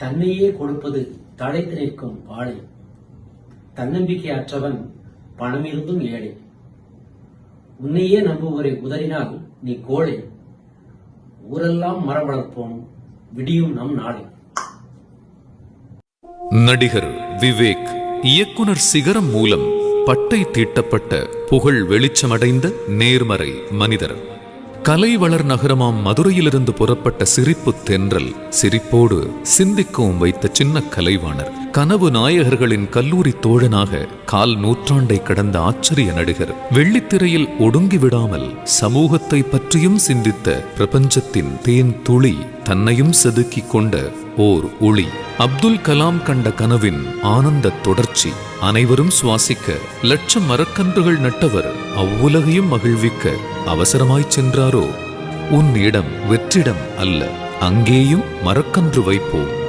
தன்னையே கொடுப்பது தழைத்து நிற்கும் வாழை தன்னம்பிக்கை அற்றவன் பணமிருந்தும் ஏழை. உன்னையே நம்புவோரை உதறினால் நீ கோழை. ஊரெல்லாம் மரம் வளர்ப்போம் விடியும் நம் நாளை நடிகர் விவேக் இயக்குனர் சிகரம் மூலம் பட்டை தீட்டப்பட்ட புகழ் வெளிச்சமடைந்த நேர்மறை மனிதர். கலைவளர் நகரமாம் மதுரையிலிருந்து புறப்பட்ட சிரிப்பு தென்றல் சிரிப்போடு சிந்திக்கவும் வைத்த சின்ன கலைவாணர். கனவு நாயகர்களின் கல்லூரி தோழனாக கால் நூற்றாண்டை கடந்த ஆச்சரிய நடிகர். வெள்ளித்திரையில் ஒடுங்கி விடாமல் சமூகத்தை பற்றியும் சிந்தித்த பிரபஞ்சத்தின் தேன் துளி தன்னையும் செதுக்கிக் கொண்ட ஓர் ஒளி. அப்துல் கலாம் கண்ட கனவின் ஆனந்த தொடர்ச்சி. அனைவரும் சுவாசிக்க லட்சம் மரக்கன்றுகள் நட்டவர் அவ்வுலகையும் மகிழ்விக்க அவசரமாய்ச் சென்றாரோ? உன் இடம் வெற்றிடம் அல்ல. அங்கேயும் மரக்கன்று வைப்போம்.